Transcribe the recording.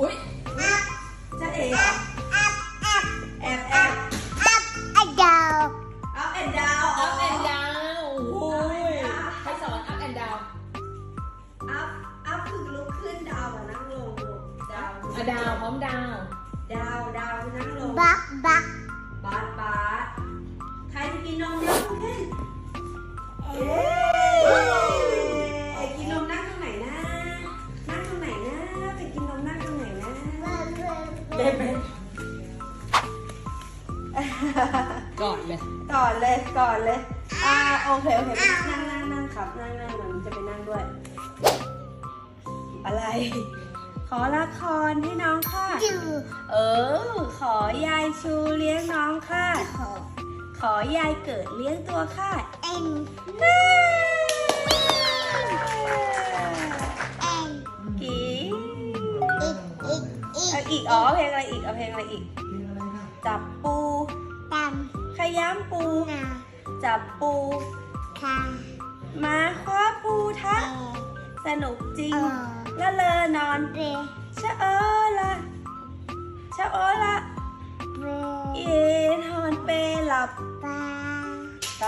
อุ้ยจะเอ๋เหรอแอบแอบอะดาวอัพแอนดาวอัพแอนดาวโอ้ยใครสอนอัพแอนดาวอัพอัพคือลุกขึ้นดาวอะนั่งลงดาวอะดาวพร้อมดาวดาวดาวคือนั่งลง บักบักบาสบาสใครจะกินนมยกมือขึ้นเอ๊ะ เบเบกอดเลยก่อนเลยก่อนเลย อ่าโอเคโอเคไปนั่งนั่งนั่งครับนั่งนั่งมันจะไปนั่งด้วย อะไร ขอละครให้น้องค่ะจูเออ ขอยายชูเลี้ยงน้องค่ะ ขอขอยายเกิดเลี้ยงตัวค่ะ เอ็น อีกเอาอีก อ๋อ เพลงอะไรอีก เอาเพลงอะไรอีกจับปู ตขย้ำปูำนาจับปู คามาคว้าปูทะ เอสนุกจริง เออละเลอนอน เรชะเออละชะโอละเรเยนอนเปหลับ ปา ไป